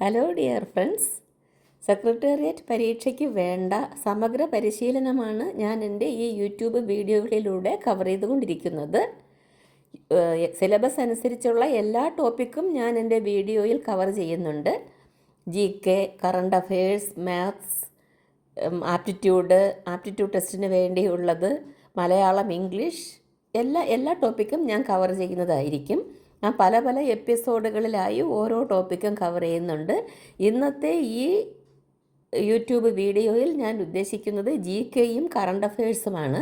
Hello dear friends secretariat പരീക്ഷയ്ക്ക് വേണ്ട സമഗ്ര പരിശീലനമാണ് ഞാൻ എന്റെ ഈ യൂട്യൂബ് വീഡിയോകളിലൂടെ കവർ ചെയ്തുകൊണ്ടിരിക്കുന്നത്. സിലബസ് അനുസരിച്ചുള്ള എല്ലാ ടോപ്പിക്കും ഞാൻ എന്റെ വീഡിയോയിൽ കവർ ചെയ്യുന്നുണ്ട്. G K current affairs maths aptitude aptitude ടെസ്റ്റിന് വേണ്ടിയുള്ളത് മലയാളം ഇംഗ്ലീഷ് എല്ലാ എല്ലാ ടോപ്പിക്കും ഞാൻ കവർ ചെയ്യുന്നതായിരിക്കും. ഞാൻ പല പല എപ്പിസോഡുകളിലായി ഓരോ ടോപ്പിക്കും കവർ ചെയ്യുന്നുണ്ട്. ഇന്നത്തെ ഈ യൂട്യൂബ് വീഡിയോയിൽ ഞാൻ ഉദ്ദേശിക്കുന്നത് ജി കെയും കറണ്ട് അഫയേഴ്സുമാണ്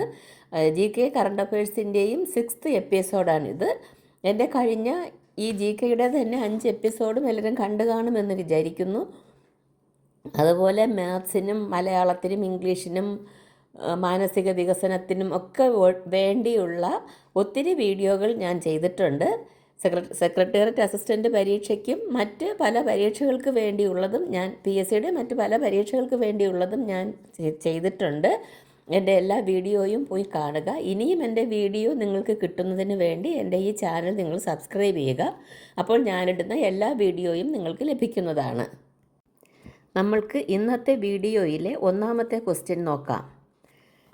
ജി കെ കറണ്ട് അഫയേഴ്സിന്റെയും സിക്സ്ത് എപ്പിസോഡാണിത്. എന്റെ കഴിഞ്ഞ ഈ ജി കെയുടെ തന്നെ അഞ്ച് എപ്പിസോഡും എല്ലാവരും കണ്ടു കാണുമെന്ന് വിചാരിക്കുന്നു. അതുപോലെ മാത്സിനും മലയാളത്തിനും ഇംഗ്ലീഷിനും മാനസിക വികസനത്തിനും ഒക്കെ വേണ്ടിയുള്ള ഒത്തിരി വീഡിയോകൾ ഞാൻ ചെയ്തിട്ടുണ്ട്. സെക്ര സെക്രട്ടേറിയറ്റ് അസിസ്റ്റന്റ് പരീക്ഷയ്ക്കും മറ്റ് പല പരീക്ഷകൾക്ക് വേണ്ടിയുള്ളതും ഞാൻ പി എസ് സിയുടെ മറ്റ് പല പരീക്ഷകൾക്ക് വേണ്ടിയുള്ളതും ഞാൻ ചെയ്തിട്ടുണ്ട്. എന്റെ എല്ലാ വീഡിയോയും പോയി കാണുക. ഇനിയും എന്റെ വീഡിയോ നിങ്ങൾക്ക് കിട്ടുന്നതിന് വേണ്ടി എന്റെ ഈ ചാനൽ നിങ്ങൾ സബ്സ്ക്രൈബ് ചെയ്യുക. അപ്പോൾ ഞാനിടുന്ന എല്ലാ വീഡിയോയും നിങ്ങൾക്ക് ലഭിക്കുന്നതാണ്. നമ്മൾക്ക് ഇന്നത്തെ വീഡിയോയിലെ ഒന്നാമത്തെ ക്വസ്റ്റ്യൻ നോക്കാം.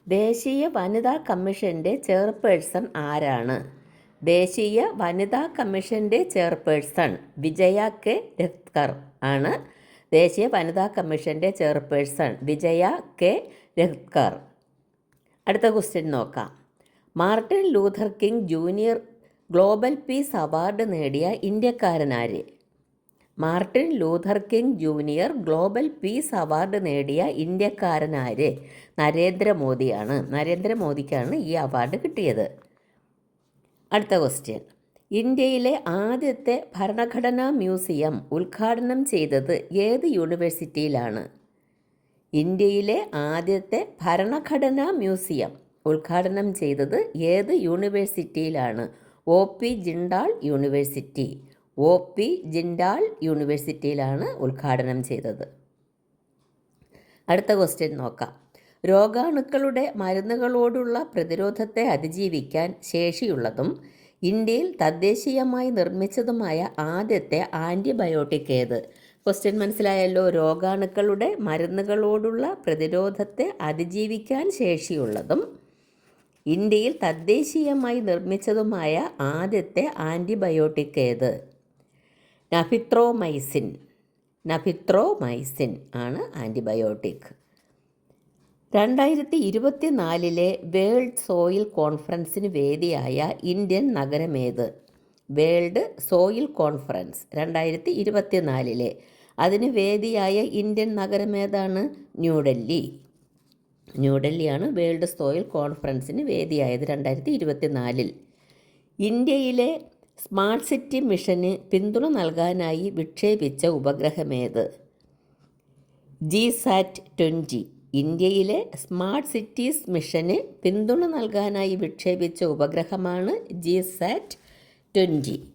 ദേശീയ വനിതാ കമ്മീഷന്റെ ചെയർപേഴ്സൺ ആരാണ്? ദേശീയ വനിതാ കമ്മീഷന്റെ ചെയർപേഴ്സൺ വിജയ കെ രത്കർ ആണ്. ദേശീയ വനിതാ കമ്മീഷന്റെ ചെയർപേഴ്സൺ വിജയ കെ രത്കർ അടുത്ത ക്വസ്റ്റ്യൻ നോക്കാം. Martin Luther King junior global peace award നേടിയ ഇന്ത്യക്കാരനാര് Martin Luther King junior global peace award നേടിയ ഇന്ത്യക്കാരനാര് നരേന്ദ്രമോദിയാണ്. നരേന്ദ്രമോദിക്കാണ് ഈ അവാർഡ് കിട്ടിയത്. അടുത്ത ക്വസ്റ്റ്യൻ ഇന്ത്യയിലെ ആദ്യത്തെ ഭരണഘടനാ മ്യൂസിയം ഉദ്ഘാടനം ചെയ്തത് ഏത് യൂണിവേഴ്സിറ്റിയിലാണ് ഇന്ത്യയിലെ ആദ്യത്തെ ഭരണഘടനാ മ്യൂസിയം ഉദ്ഘാടനം ചെയ്തത് ഏത് യൂണിവേഴ്സിറ്റിയിലാണ് O P Jindal university O P Jindal യൂണിവേഴ്സിറ്റിയിലാണ് ഉദ്ഘാടനം ചെയ്തത്. അടുത്ത ക്വസ്റ്റ്യൻ നോക്കാം. രോഗാണുക്കളുടെ മരുന്നുകളോടുള്ള പ്രതിരോധത്തെ അതിജീവിക്കാൻ ശേഷിയുള്ളതും ഇന്ത്യയിൽ തദ്ദേശീയമായി നിർമ്മിച്ചതുമായ ആദ്യത്തെ ആന്റിബയോട്ടിക് ഏത്? ക്വസ്റ്റ്യൻ മനസ്സിലായല്ലോ. രോഗാണുക്കളുടെ മരുന്നുകളോടുള്ള പ്രതിരോധത്തെ അതിജീവിക്കാൻ ശേഷിയുള്ളതും ഇന്ത്യയിൽ തദ്ദേശീയമായി നിർമ്മിച്ചതുമായ ആദ്യത്തെ ആന്റിബയോട്ടിക് ഏത്? നഫിത്രോമൈസിൻ നഫിത്രോമൈസിൻ ആണ് ആന്റിബയോട്ടിക് രണ്ടായിരത്തി ഇരുപത്തി നാലിലെ വേൾഡ് സോയിൽ കോൺഫറൻസിന് വേദിയായ ഇന്ത്യൻ നഗരമേത് വേൾഡ് സോയിൽ കോൺഫറൻസ് രണ്ടായിരത്തി ഇരുപത്തി നാലിലെ അതിന് വേദിയായ ഇന്ത്യൻ നഗരമേതാണ് ന്യൂഡൽഹി. ന്യൂഡൽഹിയാണ് വേൾഡ് സോയിൽ കോൺഫറൻസിന് വേദിയായത് രണ്ടായിരത്തി ഇരുപത്തി നാലിൽ ഇന്ത്യയിലെ സ്മാർട്ട് സിറ്റി മിഷന് പിന്തുണ നൽകാനായി വിക്ഷേപിച്ച ഉപഗ്രഹമേത് ജി സാറ്റ് ട്വന്റി. ഇന്ത്യയിലെ സ്മാർട്ട് സിറ്റീസ് മിഷന് പിന്തുണ നൽകാനായി വിക്ഷേപിച്ച ഉപഗ്രഹമാണ് ജി സാറ്റ് ട്വന്റി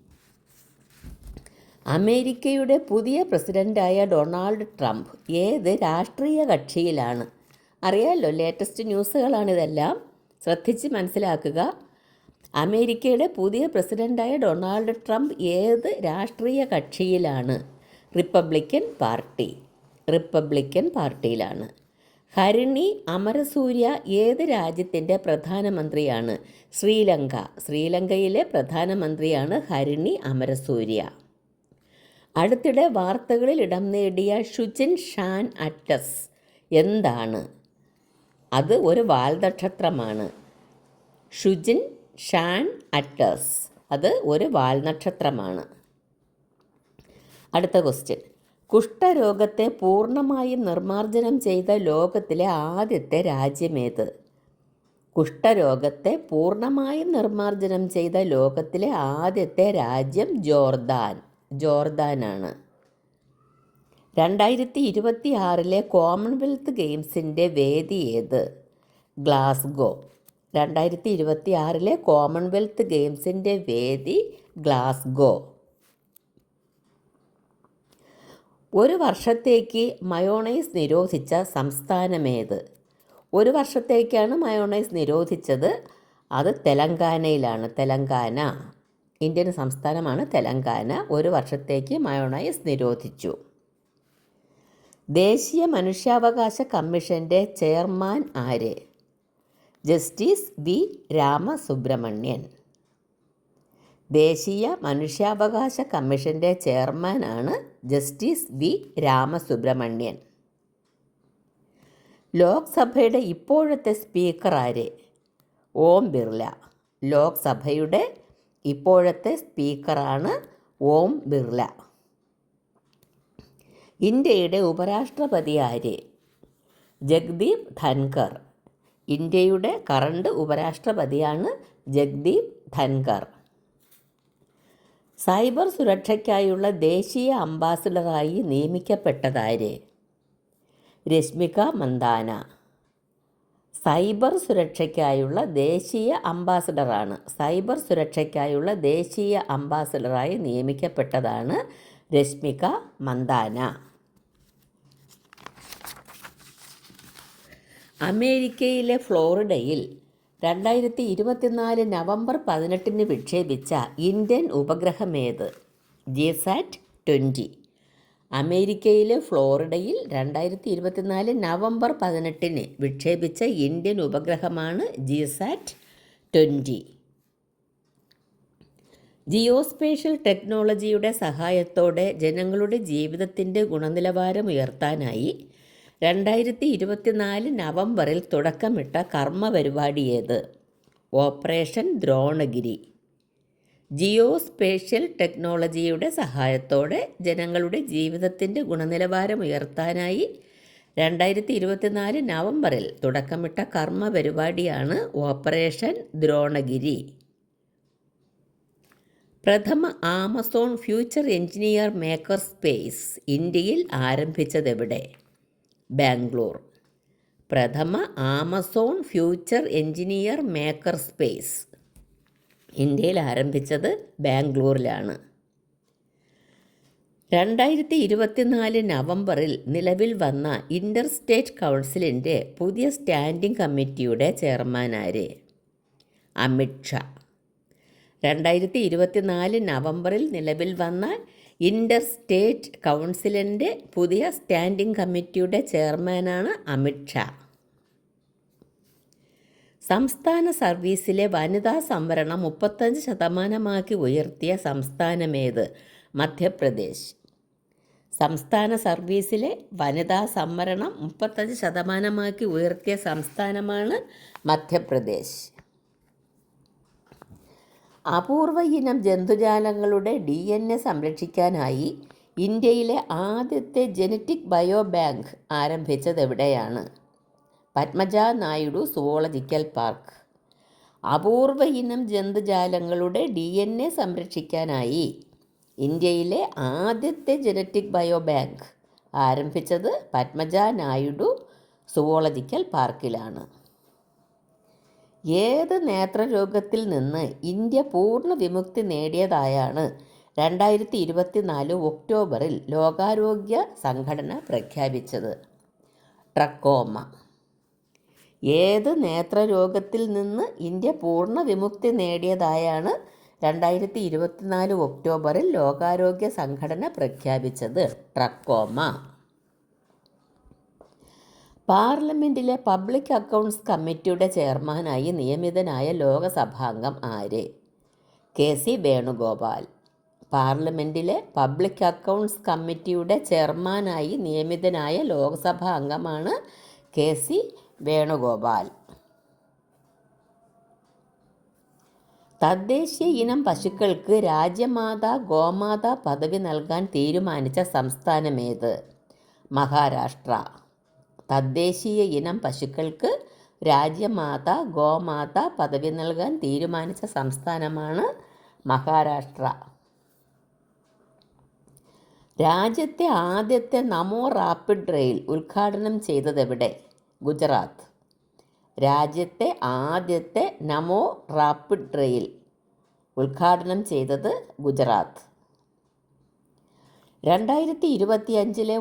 അമേരിക്കയുടെ പുതിയ പ്രസിഡന്റായ ഡൊണാൾഡ് ട്രംപ് ഏത് രാഷ്ട്രീയ കക്ഷിയിലാണ്? അറിയാമല്ലോ ലേറ്റസ്റ്റ് ന്യൂസുകളാണിതെല്ലാം ശ്രദ്ധിച്ച് മനസ്സിലാക്കുക. അമേരിക്കയുടെ പുതിയ പ്രസിഡന്റായ ഡൊണാൾഡ് ട്രംപ് ഏത് രാഷ്ട്രീയ കക്ഷിയിലാണ്? Republican party. റിപ്പബ്ലിക്കൻ പാർട്ടിയിലാണ്. ഹരിണി അമരസൂര്യ ഏത് രാജ്യത്തിന്റെ പ്രധാനമന്ത്രിയാണ്? ശ്രീലങ്ക. ശ്രീലങ്കയിലെ പ്രധാനമന്ത്രിയാണ് ഹരിണി അമരസൂര്യ. അടുത്തിടെ വാർത്തകളിൽ ഇടം നേടിയ ഷുജിൻ ഷാൻ അറ്റസ് എന്താണ്? അത് ഒരു വാൽനക്ഷത്രമാണ്. ഷുജിൻ ഷാൻ അറ്റസ്. അത് ഒരു വാൽനക്ഷത്രമാണ്. അടുത്ത ക്വസ്റ്റ്യൻ. കുഷ്ഠരോഗത്തെ പൂർണമായും നിർമ്മാർജനം ചെയ്ത ലോകത്തിലെ ആദ്യത്തെ രാജ്യമേത്? കുഷ്ഠരോഗത്തെ പൂർണമായും നിർമ്മാർജനം ചെയ്ത ലോകത്തിലെ ആദ്യത്തെ രാജ്യം ജോർദാൻ. ജോർദാനാണ്. രണ്ടായിരത്തി ഇരുപത്തി ആറിലെ കോമൺവെൽത്ത് ഗെയിംസിന്റെ വേദി ഏത്? ഗ്ലാസ്ഗോ. രണ്ടായിരത്തി ഇരുപത്തി ആറിലെ കോമൺവെൽത്ത് ഗെയിംസിന്റെ വേദി ഗ്ലാസ്ഗോ. ഒരു വർഷത്തേക്ക് മയോണൈസ് നിരോധിച്ച സംസ്ഥാനമേത്? ഒരു വർഷത്തേക്കാണ് മയോണൈസ് നിരോധിച്ചത്. അത് തെലങ്കാനയിലാണ്. തെലങ്കാന. ഇന്ത്യൻ സംസ്ഥാനമാണ് തെലങ്കാന. ഒരു വർഷത്തേക്ക് മയോണൈസ് നിരോധിച്ചു. ദേശീയ മനുഷ്യാവകാശ കമ്മീഷന്റെ ചെയർമാൻ ആര്? Justice V Ramasubramanian. ദേശീയ മനുഷ്യാവകാശ കമ്മീഷന്റെ ചെയർമാനാണ് ജസ്റ്റിസ് വി. രാമസുബ്രഹ്മണ്യൻ. ലോക്സഭയുടെ ഇപ്പോഴത്തെ സ്പീക്കർ ആര്? ഓം ബിർല ലോക്സഭയുടെ ഇപ്പോഴത്തെ സ്പീക്കറാണ് ഓം ബിർല ഇന്ത്യയുടെ ഉപരാഷ്ട്രപതി ആര്? ജഗ്ദീപ് ധൻകർ ഇന്ത്യയുടെ കറണ്ട് ഉപരാഷ്ട്രപതിയാണ് ജഗ്ദീപ് ധൻകർ സൈബർ സുരക്ഷയ്ക്കായുള്ള ദേശീയ അംബാസിഡറായി നിയമിക്കപ്പെട്ടതാര്? രശ്മിക മന്ദാന. സൈബർ സുരക്ഷയ്ക്കായുള്ള ദേശീയ അംബാസിഡറാണ്. സൈബർ സുരക്ഷയ്ക്കായുള്ള ദേശീയ അംബാസിഡറായി നിയമിക്കപ്പെട്ടതാണ് രശ്മിക മന്ദാന. അമേരിക്കയിലെ ഫ്ലോറിഡയിൽ രണ്ടായിരത്തി ഇരുപത്തിനാല് നവംബർ പതിനെട്ടിന് വിക്ഷേപിച്ച ഇന്ത്യൻ ഉപഗ്രഹമേത്? ജിസാറ്റ് ട്വന്റി അമേരിക്കയിലെ ഫ്ലോറിഡയിൽ രണ്ടായിരത്തി ഇരുപത്തിനാല് നവംബർ പതിനെട്ടിന് വിക്ഷേപിച്ച ഇന്ത്യൻ ഉപഗ്രഹമാണ് ജിസാറ്റ് ട്വന്റി ജിയോസ്പേഷ്യൽ ടെക്നോളജിയുടെ സഹായത്തോടെ ജനങ്ങളുടെ ജീവിതത്തിന്റെ ഗുണനിലവാരം ഉയർത്താനായി രണ്ടായിരത്തി ഇരുപത്തിനാല് നവംബറിൽ തുടക്കമിട്ട കർമ്മ പരിപാടി ഏത് ഓപ്പറേഷൻ ദ്രോണഗിരി. ജിയോ സ്പേഷ്യൽ ടെക്നോളജിയുടെ സഹായത്തോടെ ജനങ്ങളുടെ ജീവിതത്തിന്റെ ഗുണനിലവാരം ഉയർത്താനായി രണ്ടായിരത്തി ഇരുപത്തിനാല് നവംബറിൽ തുടക്കമിട്ട കർമ്മ പരിപാടിയാണ് ഓപ്പറേഷൻ ദ്രോണഗിരി. പ്രഥമ Amazon future engineer maker space ഇന്ത്യയിൽ ആരംഭിച്ചതെവിടെ? ബാംഗ്ലൂർ. പ്രഥമ Amazon future engineer maker space. ഇന്ത്യയിൽ ആരംഭിച്ചത് ബാംഗ്ലൂരിലാണ്. രണ്ടായിരത്തി ഇരുപത്തിനാല് നവംബറിൽ നിലവിൽ വന്ന ഇന്റർ സ്റ്റേറ്റ് കൗൺസിലിന്റെ പുതിയ സ്റ്റാൻഡിംഗ് കമ്മിറ്റിയുടെ ചെയർമാനാര്? അമിത്ഷാ രണ്ടായിരത്തി ഇരുപത്തിനാല് നവംബറിൽ നിലവിൽ വന്ന ഇന്റർ സ്റ്റേറ്റ് കൗൺസിലിന്റെ പുതിയ സ്റ്റാൻഡിംഗ് കമ്മിറ്റിയുടെ ചെയർമാനാണ് അമിത്ഷാ സംസ്ഥാന സർവീസിലെ വനിതാ സംവരണം മുപ്പത്തഞ്ച് ശതമാനമാക്കി ഉയർത്തിയ സംസ്ഥാനമേത്? മധ്യപ്രദേശ്. സംസ്ഥാന സർവീസിലെ വനിതാ സംവരണം മുപ്പത്തഞ്ച് ശതമാനമാക്കി ഉയർത്തിയ സംസ്ഥാനമാണ് മധ്യപ്രദേശ്. അപൂർവ ഇനം ജന്തുജാലങ്ങളുടെ ഡി എൻ എ സംരക്ഷിക്കാനായി ഇന്ത്യയിലെ ആദ്യത്തെ ജനറ്റിക് ബയോ ബാങ്ക് ആരംഭിച്ചത് എവിടെയാണ് പത്മജ നായിഡു സുവോളജിക്കൽ പാർക്ക്. അപൂർവ ഇനം ജന്തുജാലങ്ങളുടെ ഡി എൻ എ സംരക്ഷിക്കാനായി ഇന്ത്യയിലെ ആദ്യത്തെ ജനറ്റിക് ബയോ ബാങ്ക് ആരംഭിച്ചത് പത്മജ നായിഡു സുവോളജിക്കൽ പാർക്കിലാണ്. ഏത് നേത്രരോഗത്തിൽ നിന്ന് ഇന്ത്യ പൂർണ വിമുക്തി നേടിയതായാണ് രണ്ടായിരത്തി ഇരുപത്തിനാല് ഒക്ടോബറിൽ ലോകാരോഗ്യ സംഘടന പ്രഖ്യാപിച്ചത്. ട്രക്കോമ. ഏത് നേത്രരോഗത്തിൽ നിന്ന് ഇന്ത്യ പൂർണ വിമുക്തി നേടിയതായാണ് രണ്ടായിരത്തി ഇരുപത്തിനാല് ഒക്ടോബറിൽ ലോകാരോഗ്യ സംഘടന പ്രഖ്യാപിച്ചത്. ട്രക്കോമ. പാർലമെന്റിലെ പബ്ലിക് അക്കൗണ്ട്സ് കമ്മിറ്റിയുടെ ചെയർമാനായി നിയമിതനായ ലോകസഭാംഗം ആര്? K C Venugopal. പാർലമെന്റിലെ പബ്ലിക് അക്കൗണ്ട്സ് കമ്മിറ്റിയുടെ ചെയർമാനായി നിയമിതനായ ലോക്സഭാ അംഗമാണ് കെ സി വേണുഗോപാൽ. തദ്ദേശീയ ഇനം പശുക്കൾക്ക് രാജ്യമാതാ ഗോമാതാ പദവി നൽകാൻ തീരുമാനിച്ച സംസ്ഥാനമേത്? മഹാരാഷ്ട്ര. തദ്ദേശീയ ഇനം പശുക്കൾക്ക് രാജ്യമാത ഗോമാത പദവി നൽകാൻ തീരുമാനിച്ച സംസ്ഥാനമാണ് മഹാരാഷ്ട്ര. രാജ്യത്തെ ആദ്യത്തെ നമോ റാപ്പിഡ് റെയിൽ ഉദ്ഘാടനം ചെയ്തതെവിടെ ഗുജറാത്ത്. രാജ്യത്തെ ആദ്യത്തെ നമോ റാപ്പിഡ് റെയിൽ ഉദ്ഘാടനം ചെയ്തത് ഗുജറാത്ത്. രണ്ടായിരത്തി ഇരുപത്തിയഞ്ചിലെ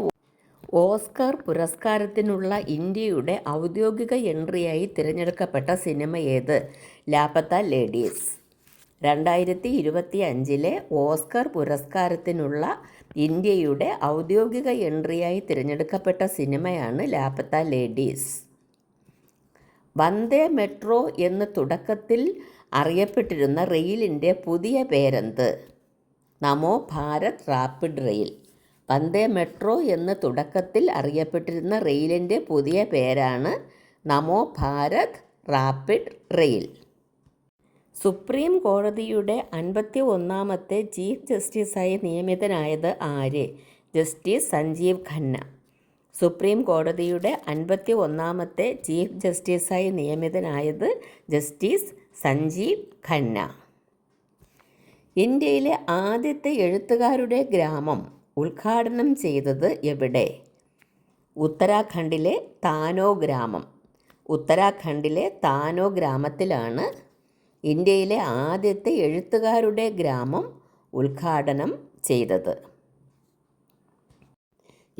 ഓസ്കാർ പുരസ്കാരത്തിനുള്ള ഇന്ത്യയുടെ ഔദ്യോഗിക എൻട്രിയായി തിരഞ്ഞെടുക്കപ്പെട്ട സിനിമ ഏത്? ലാപ്പത്ത ലേഡീസ്. രണ്ടായിരത്തി ഇരുപത്തി അഞ്ചിലെ ഓസ്കർ പുരസ്കാരത്തിനുള്ള ഇന്ത്യയുടെ ഔദ്യോഗിക എൻട്രിയായി തിരഞ്ഞെടുക്കപ്പെട്ട സിനിമയാണ് ലാപത്ത ലേഡീസ്. വന്ദേ മെട്രോ എന്ന് തുടക്കത്തിൽ അറിയപ്പെട്ടിരുന്ന റെയിലിന്റെ പുതിയ പേരെന്ത്? Namo Bharat rapid rail. Vande metro എന്ന് തുടക്കത്തിൽ അറിയപ്പെട്ടിരുന്ന റെയിലിന്റെ പുതിയ പേരാണ് Namo Bharat rapid rail. Supreme കോടതിയുടെ അൻപത്തി ഒന്നാമത്തെ ചീഫ് ജസ്റ്റിസായി നിയമിതനായത് ആര്? ജസ്റ്റിസ് സഞ്ജീവ് ഖന്ന. സുപ്രീം കോടതിയുടെ അൻപത്തി ഒന്നാമത്തെ ചീഫ് ജസ്റ്റിസായി നിയമിതനായത് ജസ്റ്റിസ് സഞ്ജീവ് ഖന്ന. ഇന്ത്യയിലെ ആദ്യത്തെ എഴുത്തുകാരുടെ ഗ്രാമം ഉദ്ഘാടനം ചെയ്തത് എവിടെ? ഉത്തരാഖണ്ഡിലെ താനോ ഗ്രാമം. ഉത്തരാഖണ്ഡിലെ താനോ ഗ്രാമത്തിലാണ് ഇന്ത്യയിലെ ആദ്യത്തെ എഴുത്തുകാരുടെ ഗ്രാമം ഉദ്ഘാടനം ചെയ്തത്.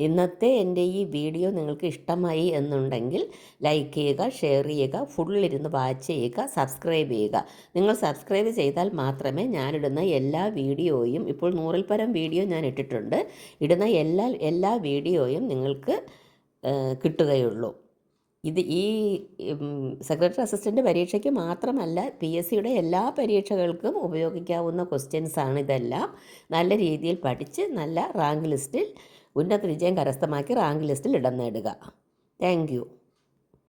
ഇന്നത്തെ എന്റെ ഈ വീഡിയോ നിങ്ങൾക്ക് ഇഷ്ടമായി എന്നുണ്ടെങ്കിൽ ലൈക്ക് ചെയ്യുക ഷെയർ ചെയ്യുക ഫുള്ളിരുന്ന് വാച്ച് ചെയ്യുക സബ്സ്ക്രൈബ് ചെയ്യുക. നിങ്ങൾ സബ്സ്ക്രൈബ് ചെയ്താൽ മാത്രമേ ഞാനിടുന്ന എല്ലാ വീഡിയോയും ഇപ്പോൾ നൂറിൽ പരം വീഡിയോ ഞാൻ ഇട്ടിട്ടുണ്ട് ഇടുന്ന എല്ലാ എല്ലാ വീഡിയോയും നിങ്ങൾക്ക് കിട്ടുകയുള്ളൂ. ഇത് ഈ സെക്രട്ടറി അസിസ്റ്റന്റ് പരീക്ഷയ്ക്ക് മാത്രമല്ല പി എസ് സിയുടെ എല്ലാ പരീക്ഷകൾക്കും ഉപയോഗിക്കാവുന്ന ക്വസ്റ്റ്യൻസാണ് ഇതെല്ലാം. നല്ല രീതിയിൽ പഠിച്ച് നല്ല റാങ്ക് ലിസ്റ്റിൽ ഉന്നത വിജയം കരസ്ഥമാക്കി റാങ്ക് ലിസ്റ്റിൽ ഇടം നേടുക. താങ്ക്